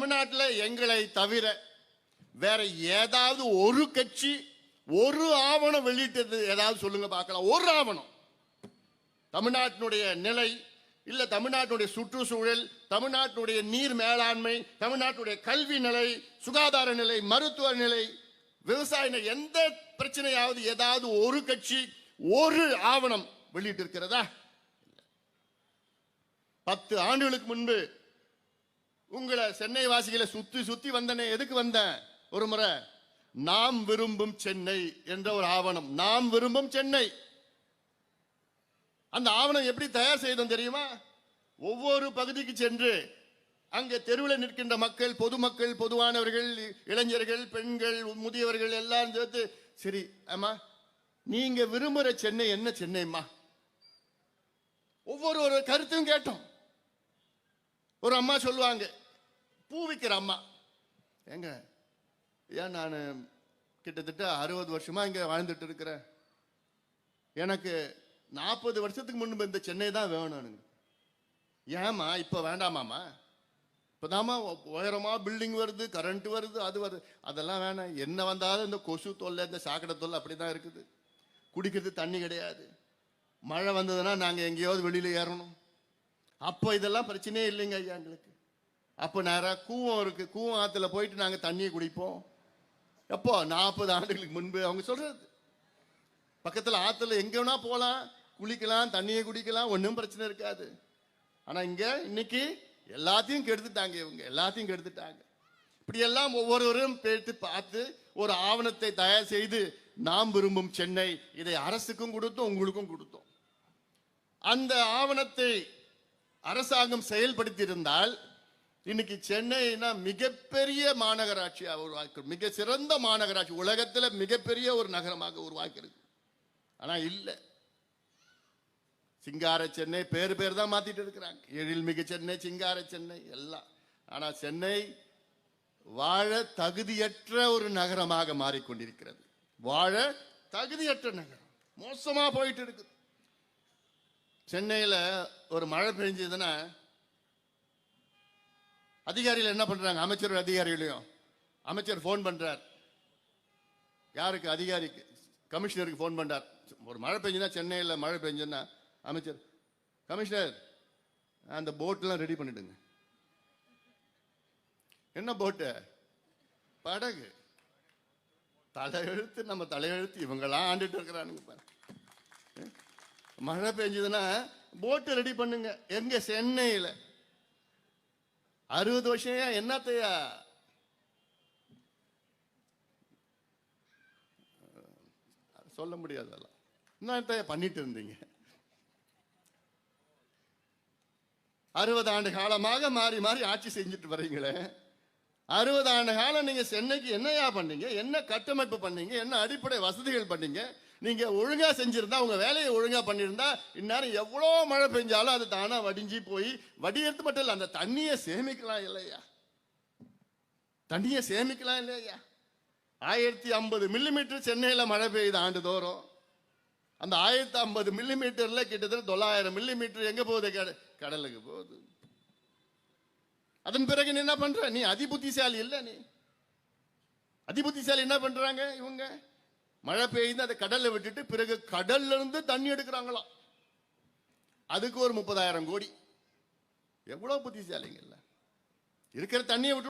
தமிழ்நாட்டில் எங்களை தவிர வேற ஏதாவது ஒரு கட்சி ஒரு ஆவணம் வெளியிட்டது ஏதாவது சொல்லுங்க பார்க்கலாம். ஒரு ஆவணம். தமிழ்நாட்டினுடைய நிலை இல்ல தமிழ்நாட்டினுடைய சுற்றுச்சூழல் தமிழ்நாட்டினுடைய நீர் மேலாண்மை தமிழ்நாட்டுடைய கல்வி நிலை சுகாதார நிலை மருத்துவ நிலை விவசாய எந்த பிரச்சனையாவது ஏதாவது ஒரு கட்சி ஒரு ஆவணம் வெளியிட்டு இருக்கிறதா பத்து ஆண்டுகளுக்கு முன்பு உங்களை சென்னை வாசிகளை சுத்தி சுத்தி வந்தனே எதுக்கு வந்தேன்? ஒரு முறை நாம் விரும்பும் சென்னை என்ற ஒரு ஆவணம். நாம் விரும்பும் சென்னை அந்த ஆவணம் எப்படி தயார் செய்தோம் தெரியுமா? ஒவ்வொரு பகுதிக்கு சென்று அங்கே தெருவில் நிற்கின்ற மக்கள் பொதுமக்கள் பொதுவானவர்கள் இளைஞர்கள் பெண்கள் முதியவர்கள் எல்லாம் சேர்த்து சரி அம்மா நீங்க விரும்புற சென்னை என்ன சென்னைம்மா? ஒவ்வொரு ஒரு கருத்தையும் கேட்டோம். ஒரு அம்மா சொல்லுவாங்க பூ விற்கிற அம்மா. ஏங்க ஏன் நான் கிட்டத்தட்ட அறுபது வருஷமா இங்கே வாழ்ந்துட்டு இருக்கிறேன்? எனக்கு நாற்பது வருஷத்துக்கு முன்பு இந்த சென்னை தான் வேணும்னுங்க. ஏம்மா இப்போ வேண்டாமாம்மா? இப்போதாம்மா உயரமாக பில்டிங் வருது கரண்ட் வருது அது வருது. அதெல்லாம் வேணாம். என்ன வந்தாலும் இந்த கொசு தொல்லை இந்த சாக்கடை தொல்லை அப்படி தான் இருக்குது. குடிக்கிறது தண்ணி கிடையாது. மழை வந்ததுன்னா நாங்கள் எங்கேயாவது வெளியில் ஏறணும். அப்போ இதெல்லாம் பிரச்சனையே இல்லைங்க ஐயா எங்களுக்கு. அப்போ நேராக கூவம் இருக்குது கூவம் ஆற்றுல போயிட்டு நாங்கள் தண்ணியை குடிப்போம். எப்போ நாற்பது ஆண்டுகளுக்கு முன்பு அவங்க சொல்கிறது பக்கத்தில் ஆற்றுல எங்கே வேணா போகலாம் குளிக்கலாம் தண்ணியை குடிக்கலாம் ஒன்றும் பிரச்சனை இருக்காது. ஆனால் இங்கே இன்னைக்கு எல்லாத்தையும் கெடுத்துட்டாங்க இவங்க எல்லாத்தையும் கெடுத்துட்டாங்க. இப்படியெல்லாம் ஒவ்வொருவரும் பேட்டு பார்த்து ஒரு ஆவணத்தை தயார் செய்து நாம் விரும்பும் சென்னை இதை அரசுக்கும் கொடுத்தோம் உங்களுக்கும் கொடுத்தோம். அந்த ஆவணத்தை அரசாங்கம் செயல்படுத்தி இருந்தால் இன்னைக்கு சென்னைனா மிகப்பெரிய மாநகராட்சியாக உருவாக்கி மிக சிறந்த மாநகராட்சி. உலகத்தில் மிகப்பெரிய ஒரு நகரமாக உருவாக்கி ஆனால் இல்லை. சிங்கார சென்னை பேர் பேர் தான் மாத்திட்டு இருக்கிறாங்க. எழில்மிகு சென்னை சிங்கார சென்னை எல்லாம். ஆனால் சென்னை வாழ தகுதியற்ற ஒரு நகரமாக மாறிக்கொண்டிருக்கிறது. வாழ தகுதியற்ற நகரம். மோசமாக போயிட்டு இருக்குது. சென்னையில் ஒரு மழை பெஞ்சதுன்னா அதிகாரிகள் என்ன பண்றாங்க? அமைச்சர் அதிகாரிகளையும் அமைச்சர் ஃபோன் பண்றார். யாருக்கு? அதிகாரிக்கு கமிஷனருக்கு ஃபோன் பண்றார். ஒரு மழை பெஞ்சுன்னா சென்னையில் மழை பெஞ்சுன்னா அமைச்சர் கமிஷனர் அந்த போட்லாம் ரெடி பண்ணிடுங்க. என்ன போட்டு படகு. தலையெழுத்து நம்ம தலையெழுத்து இவங்கெல்லாம் ஆண்டுட்டு இருக்கிறானுங்க மழை பெஞ்சதுன்னா போட்டு ரெடி பண்ணுங்க. எங்க? சென்னையில். அறுபது வருஷம் என்னத்தையா? சொல்ல முடியாது அதெல்லாம். என்னத்தையா பண்ணிட்டு இருந்தீங்க? அறுபது ஆண்டு காலமாக மாறி மாறி ஆட்சி செஞ்சுட்டு வரீங்களே அறுபது ஆண்டு காலம் நீங்க சென்னைக்கு என்னையா பண்ணீங்க? என்ன கட்டமைப்பு பண்ணீங்க? என்ன அடிப்படை வசதிகள் பண்ணீங்க? நீங்க ஒழுங்கா செஞ்சிருந்தா உங்க வேலையை ஒழுங்கா பண்ணியிருந்தா இந்நேரம் எவ்வளோ மழை பெஞ்சாலும் அது தானா வடிஞ்சு போய் வடியறது மட்டும் இல்லை அந்த தண்ணியை சேமிக்கலாம் இல்லையா? தண்ணியை சேமிக்கலாம் இல்லையா? ஆயிரத்தி ஐம்பது மில்லிமீட்டர் சென்னையில் மழை பெய்யுது ஆண்டுதோறும். அந்த ஆயிரத்தி ஐம்பது மில்லிமீட்டரில் கிட்டத்தட்ட தொள்ளாயிரம் மில்லிமீட்டர் எங்கே போகுது? கட- கடலுக்கு போகுது. அதன் பிறகு நீ என்ன பண்ணுற நீ அதிபுத்திசாலி இல்லை நீ. அதிபுத்திசாலி என்ன பண்ணுறாங்க இவங்க? மழை பெய்யுது அதை கடல்ல விட்டுட்டு பிறகு கடல்ல இருந்து தண்ணி எடுக்கிறாங்களாம். அதுக்கு ஒரு முப்பதாயிரம் கோடி. எவ்வளவு புத்திசாலிங்க இல்ல. இருக்கிற தண்ணியை விட்டு